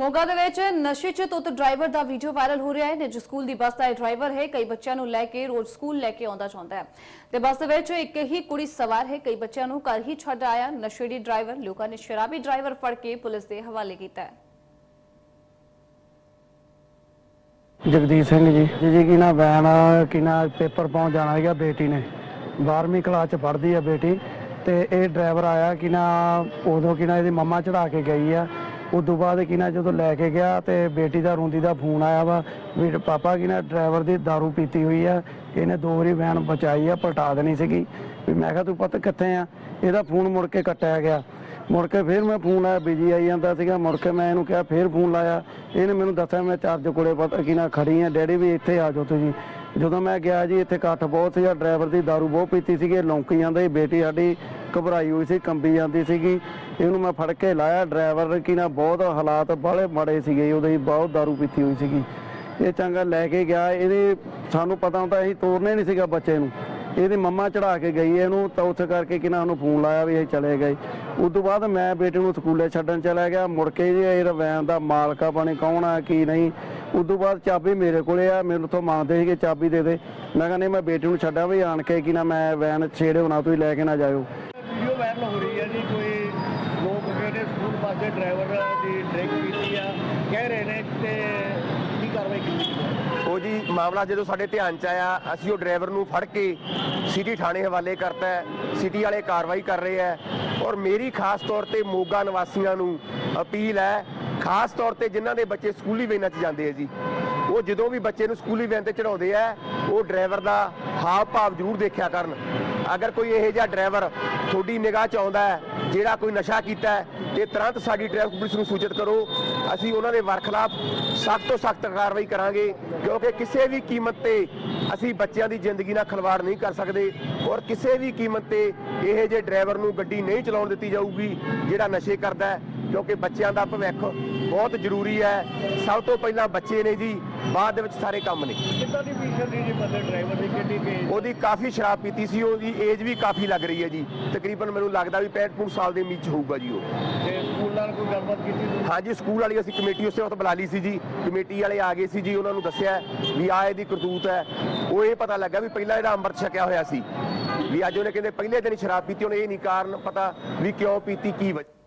ਮੋਗਾ ਦੇ ਵਿੱਚ ਨਸ਼ੇ 'ਚ ਧੁੱਤ ਡਰਾਈਵਰ ਦਾ ਵੀਡੀਓ ਵਾਇਰਲ ਹੋ ਰਿਹਾ ਹੈ, ਨਿੱਜੀ ਸਕੂਲ ਦੀ ਬੱਸ ਦਾ ਇਹ ਡਰਾਈਵਰ ਹੈ, ਕਈ ਬੱਚਿਆਂ ਨੂੰ ਲੈ ਕੇ ਰੋਜ਼ ਸਕੂਲ ਲੈ ਕੇ ਆਉਂਦਾ ਚਾਹੁੰਦਾ ਹੈ। ਤੇ ਬੱਸ ਦੇ ਵਿੱਚ ਇੱਕ ਹੀ ਕੁੜੀ ਸਵਾਰ ਹੈ, ਕਈ ਬੱਚਿਆਂ ਨੂੰ ਘਰ ਹੀ ਛੱਡ ਆਇਆ। ਨਸ਼ੇੜੀ ਡਰਾਈਵਰ, ਲੋਕਾਂ ਨੇ ਸ਼ਰਾਬੀ ਡਰਾਈਵਰ ਫੜ ਕੇ ਪੁਲਿਸ ਦੇ ਹਵਾਲੇ ਕੀਤਾ ਹੈ। ਜਗਦੀਸ਼ ਸਿੰਘ ਜੀ। ਜੀ ਜੀ, ਕੀ ਨਾ ਵੈਨ ਕੀ ਨਾ ਪੇਪਰ ਪਾਉਣ ਜਾਣਾ ਹੈਗਾ ਬੇਟੀ ਨੇ। 12ਵੀਂ ਕਲਾਸ ਚ ਪੜ੍ਹਦੀ ਆ ਬੇਟੀ। ਤੇ ਇਹ ਡਰਾਈਵਰ ਆਇਆ, ਕਿ ਨਾ, ਉਦੋਂ ਕਿ ਨਾ ਇਹਦੀ ਮੰਮਾ ਚੜਾ ਕੇ ਗਈ ਆ। ਉਦੋਂ ਬਾਅਦ ਕਿ ਨਾ ਜਦੋਂ ਲੈ ਕੇ ਗਿਆ ਤੇ ਬੇਟੀ ਦਾ ਰੋਂਦੀ ਦਾ ਫੋਨ ਆਇਆ ਵਾ ਵੀ ਪਾਪਾ ਕਿ ਨਾ ਡਰਾਈਵਰ ਦੀ दारू ਪੀਤੀ ਹੋਈ ਆ ਇਹਨੇ ਦੋ ਵਾਰੀ ਵੈਨ ਬਚਾਈ ਆ ਪਲਟਾ ਦੇਣੀ ਸੀਗੀ ਵੀ ਮੈਂ ਕਿਹਾ ਤੂੰ ਪੁੱਤ ਕਿੱਥੇ ਆ ਇਹਦਾ ਫੋਨ ਮੁੜ ਕੇ ਕੱਟਿਆ ਗਿਆ ਮੁੜ ਕੇ ਫਿਰ ਮੈਂ ਫੋਨ ਆਇਆ ਬਿਜੀ ਆਈ ਜਾਂਦਾ ਸੀਗਾ ਮੁੜ ਕੇ ਮੈਂ ਇਹਨੂੰ ਕਿਹਾ ਫਿਰ ਫੋਨ ਲਾਇਆ ਇਹਨੇ ਮੈਨੂੰ ਦੱਸਿਆ ਮੈਂ ਚਾਰਜ ਕੋਲੇ ਪਤਾ ਕੀ ਨਾ ਖੜੀ ਆ ਡੈਡੀ ਵੀ ਇੱਥੇ ਆ ਜਾਓ ਤੁਸੀਂ ਜਦੋਂ ਮੈਂ ਗਿਆ ਜੀ ਇੱਥੇ ਇਕੱਠ ਬਹੁਤ ਸੀਗਾ ਡਰਾਈਵਰ ਦੀ दारू ਬਹੁਤ ਪੀਤੀ ਸੀਗੀ ਲੌਂਕੀ ਜਾਂਦਾ ਸੀ ਬੇਟੀ ਸਾਡੀ ਘਬਰਾਈ ਹੋਈ ਸੀ ਕੰਬੀ ਜਾਂਦੀ ਸੀਗੀ ਇਹਨੂੰ ਮੈਂ ਫੜ ਕੇ ਲਾਇਆ। ਡਰਾਈਵਰ ਕੀ ਨਾ, ਬਹੁਤ ਹਾਲਾਤ ਬਾਹਲੇ ਮਾੜੇ ਸੀਗੇ ਉਹਦੇ ਬਹੁਤ दारू ਪੀਤੀ ਹੋਈ ਸੀਗੀ। ਇਹ ਚੰਗਾ ਲੈ ਕੇ ਗਿਆ। ਇਹਦੇ ਸਾਨੂੰ ਪਤਾ ਹੁੰਦਾ ਅਸੀਂ ਤੋਰਨੇ ਨਹੀਂ ਸੀਗਾ ਬੱਚੇ ਨੂੰ। ਇਹਦੀ ਮੰਮਾ ਚੜਾ ਕੇ ਗਈ, ਇਹਨੂੰ ਤਾਂ ਉੱਥੇ ਕਰਕੇ ਕਿ ਨਾ ਫੋਨ ਲਾਇਆ ਵੀ ਇਹ ਚਲੇ ਗਏ। ਉਸ ਤੋਂ ਬਾਅਦ ਮੈਂ ਬੇਟੇ ਨੂੰ ਸਕੂਲੇ ਛੱਡਣ ਚਲਾ ਗਿਆ। ਮੁੜ ਕੇ ਇਹ ਵੈਨ ਦਾ ਮਾਲਕਾ ਬਣੇ, ਕੌਣ ਆ, ਕੀ ਨਹੀਂ। ਉਸ ਤੋਂ ਬਾਅਦ ਚਾਬੀ ਮੇਰੇ ਕੋਲੇ ਆ ਮੈਨੂੰ ਤੋਂ ਮੰਗਦੇ ਸੀਗੇ ਚਾਬੀ ਦੇ ਦੇ। ਮੈਂ ਕਹਿੰਦਾ ਮੈਂ ਬੇਟੇ ਨੂੰ ਛੱਡਾਂ ਵੀ ਆਣ ਕੇ ਕਿ ਨਾ ਮੈਂ ਵੈਨ ਛੇੜੇ ਹੋਣਾ ਤੁਸੀਂ ਲੈ ਕੇ ਨਾ ਜਾਇਓ ਵੀਡੀਓ ਵਾਇਰਲ ਹੋ ਰਹੀ ਹੈ ਜੀ ਕੋਈ ਲੋਕ ਕਹਿੰਦੇ ਸਕੂਲ ਡਰਾਈਵਰ ਦੀ ਡਰਿੰਕ ਕੀਤੀ ਆ, ਕਹਿ ਰਹੇ ਨੇ ਤੇ ਕੀ ਕਾਰਵਾਈ ਕੀਤੀ ਉਹ ਜੀ ਮਾਮਲਾ ਜਦੋਂ ਸਾਡੇ ਧਿਆਨ ਚ ਆਇਆ, ਅਸੀਂ ਉਹ ਡਰਾਈਵਰ ਨੂੰ ਫੜ ਕੇ ਸਿਟੀ ਥਾਣੇ ਹਵਾਲੇ ਕਰਤਾ ਸਿਟੀ ਵਾਲੇ ਕਾਰਵਾਈ ਕਰ ਰਹੇ ਹੈ ਔਰ ਮੇਰੀ ਖਾਸ ਤੌਰ ਤੇ ਮੋਗਾ ਨਿਵਾਸੀਆਂ ਨੂੰ ਅਪੀਲ ਹੈ ਖਾਸ ਤੌਰ ਤੇ ਜਿਨ੍ਹਾਂ ਦੇ ਬੱਚੇ ਸਕੂਲੀ ਵੈਨਾਂ 'ਚ ਜਾਂਦੇ ਆ ਜੀ, ਉਹ ਜਦੋਂ ਵੀ ਬੱਚੇ ਨੂੰ ਸਕੂਲੀ ਵੈਨ ਤੇ ਚੜਾਉਂਦੇ ਆ, ਉਹ ਡਰਾਈਵਰ ਦਾ ਹਾਵ ਭਾਵ ਜ਼ਰੂਰ ਦੇਖਿਆ ਕਰਨ। ਅਗਰ ਕੋਈ ਇਹੋ ਜਿਹਾ ਡਰਾਈਵਰ ਤੁਹਾਡੀ ਨਿਗਾਹ 'ਚ ਆਉਂਦਾ ਹੈ, ਜਿਹੜਾ ਕੋਈ ਨਸ਼ਾ ਕੀਤਾ ਹੈ, ਤੇ ਤੁਰੰਤ ਸਾਡੀ ਟ੍ਰੈਫਿਕ ਪੁਲਿਸ ਨੂੰ ਸੂਚਿਤ ਕਰੋ, ਅਸੀਂ ਉਹਨਾਂ ਦੇ ਵਰਖਲਾਫ ਸਖਤ ਤੋਂ ਸਖਤ ਕਾਰਵਾਈ ਕਰਾਂਗੇ, ਕਿਉਂਕਿ ਕਿਸੇ ਵੀ ਕੀਮਤ ਤੇ ਅਸੀਂ ਬੱਚਿਆਂ ਦੀ ਜ਼ਿੰਦਗੀ ਨਾਲ ਖਿਲਵਾੜ ਨਹੀਂ ਕਰ ਸਕਦੇ, ਔਰ ਕਿਸੇ ਵੀ ਕੀਮਤ ਤੇ ਇਹੋ ਜਿਹੇ ਡਰਾਈਵਰ ਨੂੰ ਗੱਡੀ ਨਹੀਂ ਚਲਾਉਣ ਦਿੱਤੀ ਜਾਊਗੀ, ਜਿਹੜਾ ਨਸ਼ੇ ਕਰਦਾ ਹੈ ਕਿਉਂਕਿ ਬੱਚਿਆਂ ਦਾ ਭਵਿੱਖ ਬਹੁਤ ਜ਼ਰੂਰੀ ਹੈ। ਸਭ ਤੋਂ ਪਹਿਲਾਂ ਬੱਚੇ ਨੇ ਜੀ ਬਾਅਦ ਦੇ ਵਿੱਚ ਸਾਰੇ ਕੰਮ ਨੇ। ਕਿੱਦਾਂ ਦੀ ਪੀਸ਼ਨ ਦੀ ਜੀ ਬੰਦੇ ਡਰਾਈਵਰ ਦੀ? ਕਿੰਨੀ ਤੇਜ਼ ਉਹਦੀ ਕਾਫੀ ਸ਼ਰਾਬ ਪੀਤੀ ਸੀ ਉਹਦੀ ਏਜ ਵੀ ਕਾਫੀ ਲੱਗ ਰਹੀ ਹੈ ਜੀ। ਤਕਰੀਬਨ ਮੈਨੂੰ ਲੱਗਦਾ ਵੀ 65 65 ਸਾਲ ਦੇ ਵਿੱਚ ਹੋਊਗਾ ਜੀ ਉਹ। ਤੇ ਸਕੂਲ ਨਾਲ ਕੋਈ ਗੱਲਬਾਤ ਕੀਤੀ ਤੁਸੀਂ? ਹਾਂਜੀ ਸਕੂਲ ਵਾਲੀ ਅਸੀਂ ਕਮੇਟੀ ਉਸੇ ਵਕਤ ਬੁਲਾ ਲਈ ਸੀ ਜੀ। ਕਮੇਟੀ ਵਾਲੇ ਆ ਗਏ ਸੀ ਜੀ ਉਹਨਾਂ ਨੂੰ ਦੱਸਿਆ ਵੀ ਆ ਇਹਦੀ ਕਰਤੂਤ ਹੈ। ਉਹ ਇਹ ਪਤਾ ਲੱਗਾ ਵੀ ਪਹਿਲਾਂ ਇਹਦਾ ਅੰਮ੍ਰਿਤ ਛਕਿਆ ਹੋਇਆ ਸੀ। ਵੀ ਅੱਜ ਉਹਨੇ ਕਹਿੰਦੇ ਪਹਿਲੇ ਦਿਨ ਸ਼ਰਾਬ ਪੀਤੀ ਉਹਨੇ ਇਹ ਨਹੀਂ ਕਾਰਨ ਪਤਾ ਵੀ ਕਿਉਂ ਪੀਤੀ ਕੀ ਵਜ੍ਹਾ